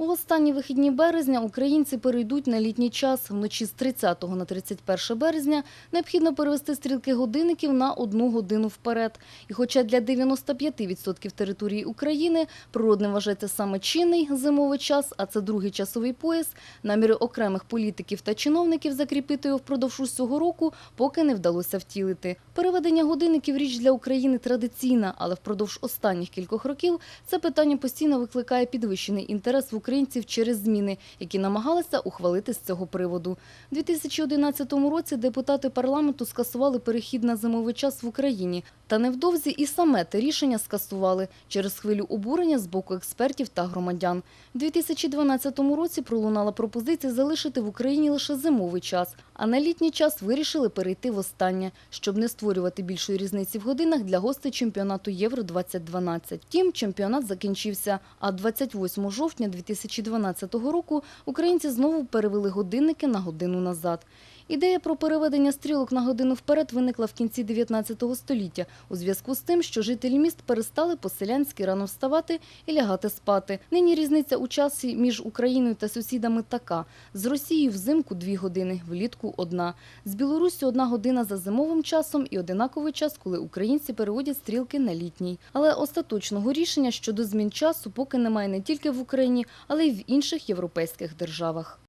У останні вихідні березня українці перейдуть на літній час. Вночі з 30 на 31 березня необхідно перевести стрілки годинників на одну годину вперед. І хоча для 95% території України природним вважається саме чинний зимовий час, а це другий часовий пояс, наміри окремих політиків та чиновників закріпити його впродовж усього року поки не вдалося втілити. Переведення годинників – річ для України традиційна, але впродовж останніх кількох років це питання постійно викликає підвищений інтерес в українців через зміни, які намагалися ухвалити з цього приводу. У 2011 році депутати парламенту скасували перехід на зимовий час в Україні. Та невдовзі і саме те рішення скасували через хвилю обурення з боку експертів та громадян. У 2012 році пролунала пропозиція залишити в Україні лише зимовий час, а на літній час вирішили перейти в останнє, щоб не створювати більшої різниці в годинах для гостей чемпіонату Євро-2012. Втім, чемпіонат закінчився, а 28 жовтня 2012 року українці знову перевели годинники на годину назад. Ідея про переведення стрілок на годину вперед виникла в кінці 19 століття у зв'язку з тим, що жителі міст перестали по-селянськи рано вставати і лягати спати. Нині різниця у часі між Україною та сусідами така. З Росією взимку дві години, влітку одна. З Білоруссю одна година за зимовим часом і одинаковий час, коли українці переводять стрілки на літній. Але остаточного рішення щодо змін часу поки немає не тільки в Україні, але й в інших європейських державах.